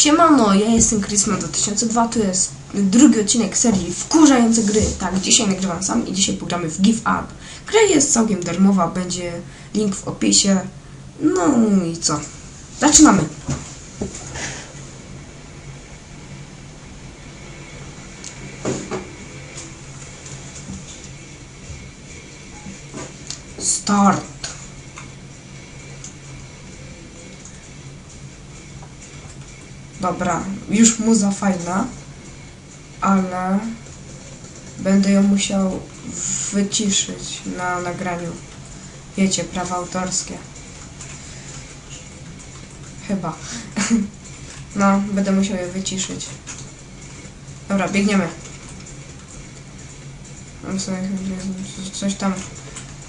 Siemano, ja jestem Chrisman2002, to jest drugi odcinek serii Wkurzające gry. Tak, dzisiaj nagrywam sam i dzisiaj pogramy w Give Up. Gra jest całkiem darmowa, będzie link w opisie. No i co? Zaczynamy! Start! Dobra, już muza fajna, ale będę ją musiał wyciszyć na nagraniu. Wiecie, prawa autorskie. Chyba. No, będę musiał je wyciszyć. Dobra, biegniemy. Sobie coś tam.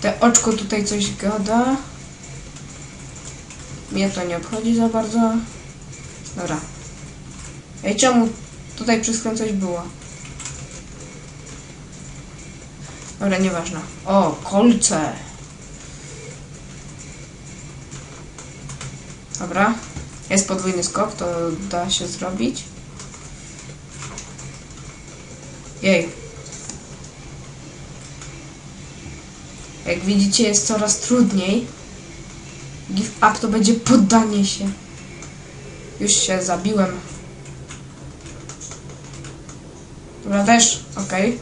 Te oczko tutaj coś gada. Mnie to nie obchodzi za bardzo. Dobra. Ej, czemu tutaj przez coś było? Dobra, nieważne. O, kolce. Dobra. Jest podwójny skok, to da się zrobić. Jej. Jak widzicie, jest coraz trudniej. Give up to będzie poddanie się. Już się zabiłem. Dobra, też, okej.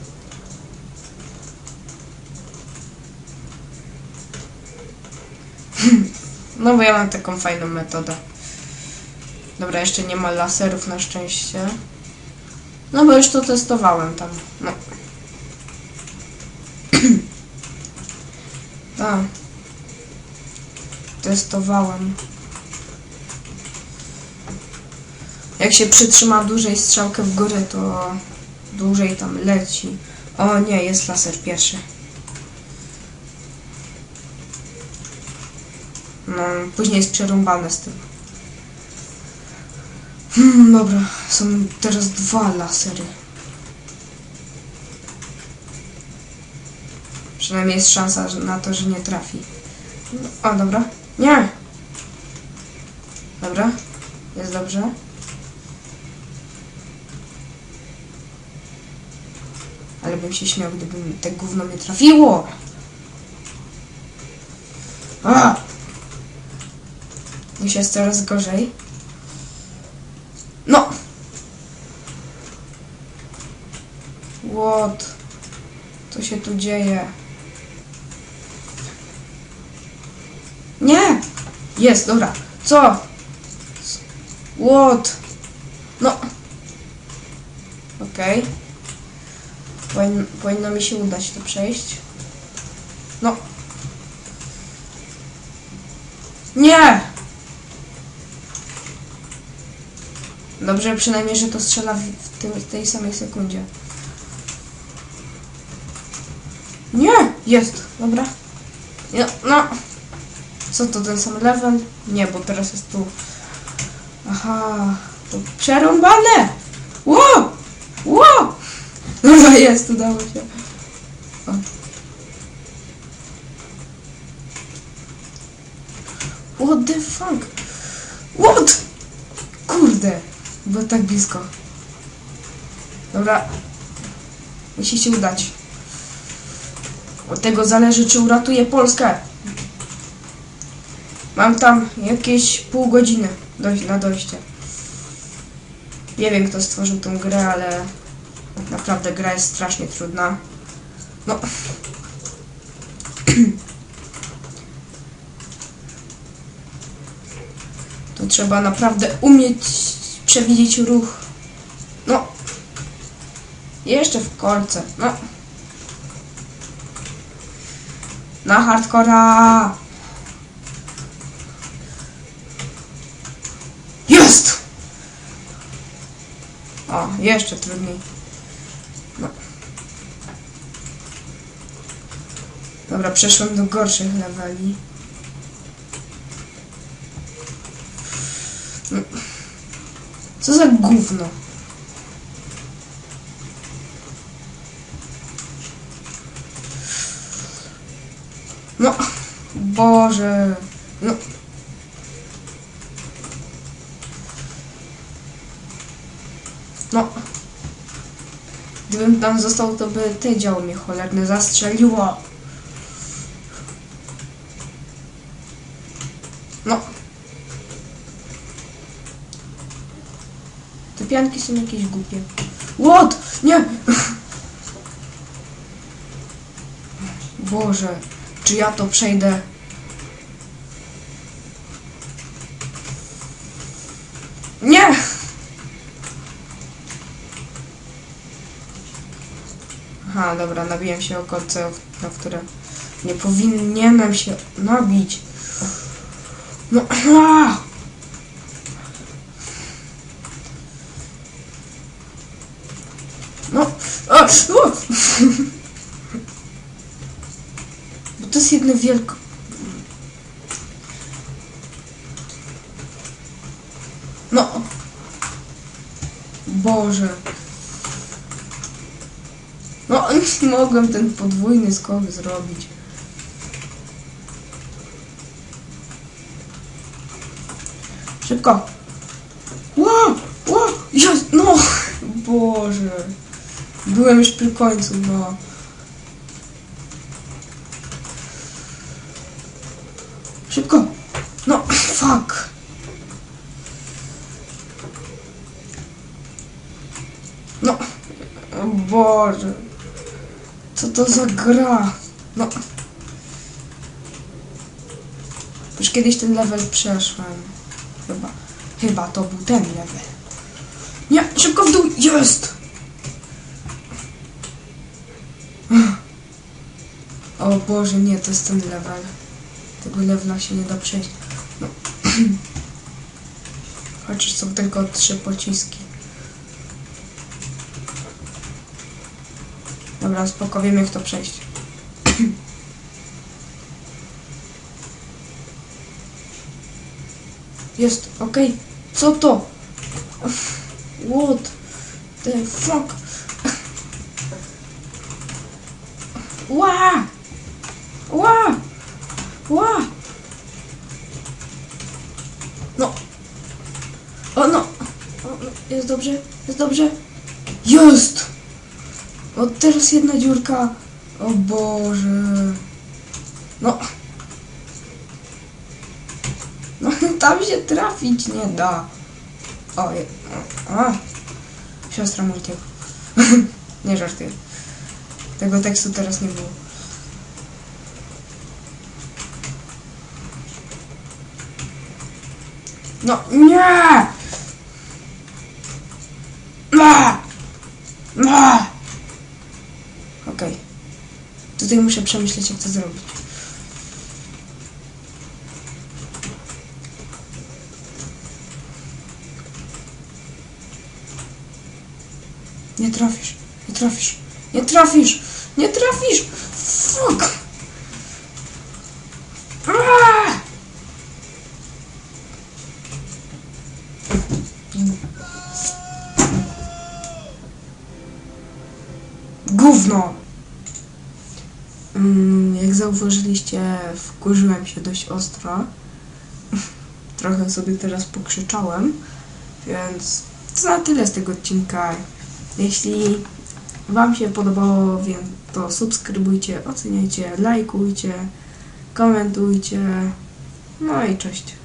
No bo ja mam taką fajną metodę. Dobra, jeszcze nie ma laserów na szczęście. No bo już to testowałem tam. No. A. Testowałem. Jak się przytrzyma dłużej strzałkę w górę, to dłużej tam leci. O nie, jest laser pierwszy. No, później jest przerąbane z tym. Hmm, dobra, są teraz dwa lasery. Przynajmniej jest szansa na to, że nie trafi. O, dobra. Nie! Dobra, jest dobrze. Ale bym się śmiał, gdyby te gówno mnie trafiło. A! Już jest coraz gorzej. No! What? Co się tu dzieje? Nie! Jest, dobra. Co? What? No. Okej. Powin, powinno mi się udać to przejść. No. Nie! Dobrze przynajmniej, że to strzela w, tym, w tej samej sekundzie. Nie! Jest! Dobra. No, no. Co to, ten sam level? Nie, bo teraz jest tu. Aha. To przerąbane! Dobra, jest, udało się. O. What the fuck? What? Kurde, było tak blisko. Dobra. Musi się udać. Od tego zależy, czy uratuję Polskę. Mam tam jakieś pół godziny dojść, na dojście. Nie wiem, kto stworzył tą grę, ale naprawdę gra jest strasznie trudna. No. To trzeba naprawdę umieć przewidzieć ruch. No. Jeszcze w kolce. No. Na hardcora. Jest! O, jeszcze trudniej. Dobra, przeszłem do gorszych leveli. Co za gówno? No, Boże. No. No. Gdybym tam został, to by te działo mnie cholerne zastrzeliło. Te pianki są jakieś głupie. What? Nie! Boże, czy ja to przejdę? Nie! Aha, dobra, nabiłem się o kolce, na które nie powinienem się nabić. No, u! Bo to jest jedno wielko... No. Boże. No, mogłem ten podwójny skok zrobić. Szybko. Ło! Ło! Jest! No! Boże. Byłem już przy końcu, no. Szybko! No, fuck! No, o Boże. Co to za gra? No. Już kiedyś ten level przeszłem. Chyba. Chyba to był ten level. Nie, szybko w dół! Jest! O Boże, nie, to jest ten level. Tego levela się nie da przejść. No. Chociaż są tylko trzy pociski. Dobra, spoko, jak to przejść. Jest, okej. Co to? What the fuck? Ła! Ła! Ła! No. O no. O, no. Jest dobrze? Jest dobrze? Jest! O, teraz jedna dziurka. O Boże. No. No, tam się trafić nie da. O, je, a. Siostra Multiego. nie żartuję. Tego tekstu teraz nie było. No, nie! Ma! Ma! Okej. Tutaj muszę przemyśleć, jak to zrobić. Nie trafisz, nie trafisz, nie trafisz, nie trafisz! Fuck! Gówno! Mm, Jak zauważyliście, wkurzyłem się dość ostro. Trochę sobie teraz pokrzyczałem, więc to na tyle z tego odcinka. Jeśli Wam się podobało, więc to subskrybujcie, oceniajcie, lajkujcie, komentujcie. No i cześć.